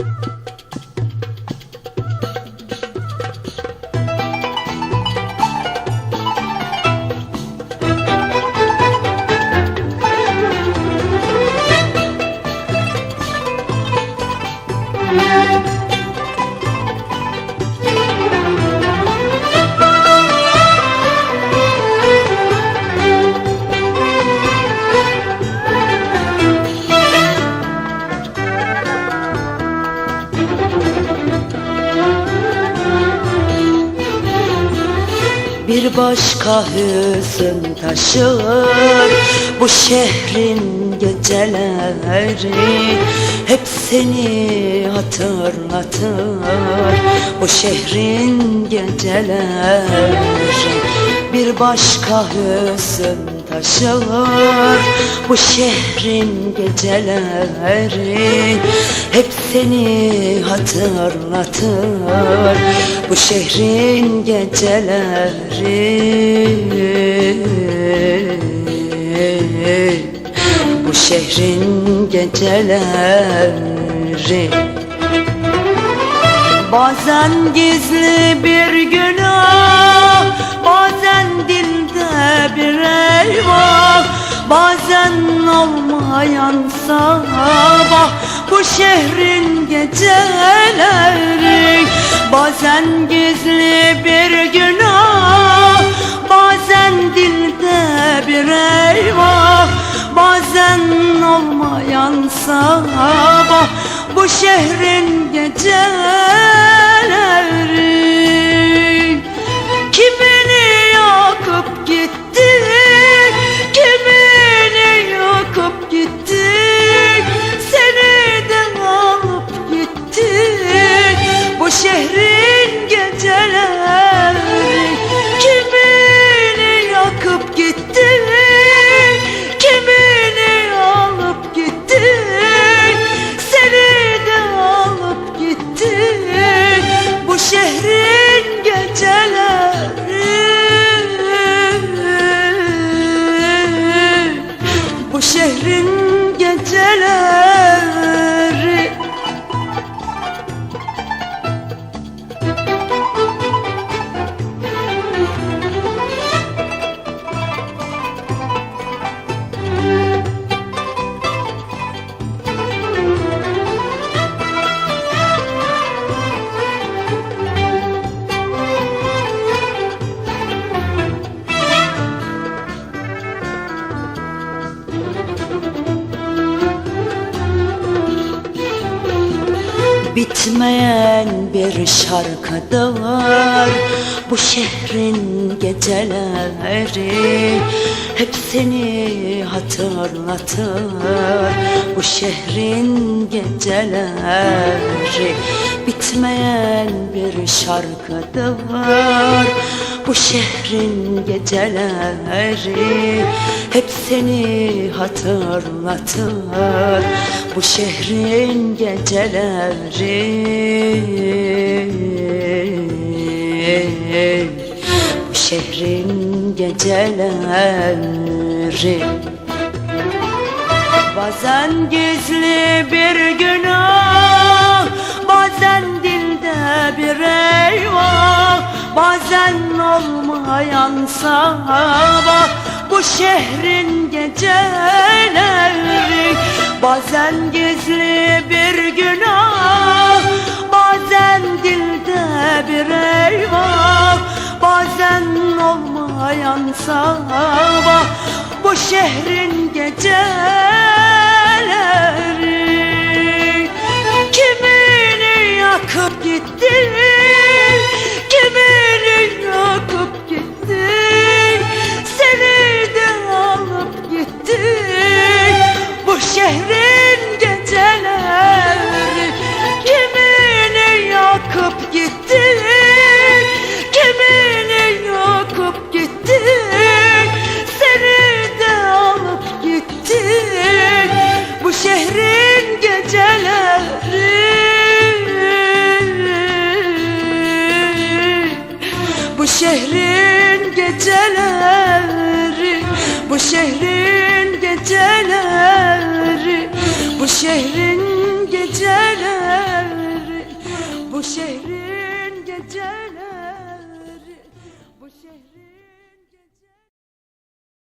you Bir başka hüzün taşır. Bu şehrin geceleri Hep seni hatırlatır. Bu şehrin geceleri Bir başka hüzün taşır Bu şehrin geceleri Hep seni hatırlatır. Bu şehrin geceleri Bu şehrin geceleri. Bazen gizli bir günah Bazen dilde bir eyvah Bazen olmayan sabah Bu şehrin geceleri. Bazen gizli bir günah Bazen dilde bir eyvah Bazen olmayan sabah Bu şehrin geceleri Bitmeyen bir şarkıda var. Bu şehrin geceleri Hep seni hatırlatır. Bu şehrin geceleri Bitmeyen bir şarkıda var. Bu şehrin geceleri Hep seni hatırlatır. Bu şehrin geceleri şehrin geceleri. Bazen gizli bir günah Bazen dilde bir eyvah Bazen olmayan sabah Bu şehrin geceleri Bazen gizli bir günah Bazen dilde bir eyvah Bazen olmayan sabah. Bu şehrin geceleri Bu şehrin geceleri Bu şehrin geceleri Bu şehrin geceleri Bu şehrin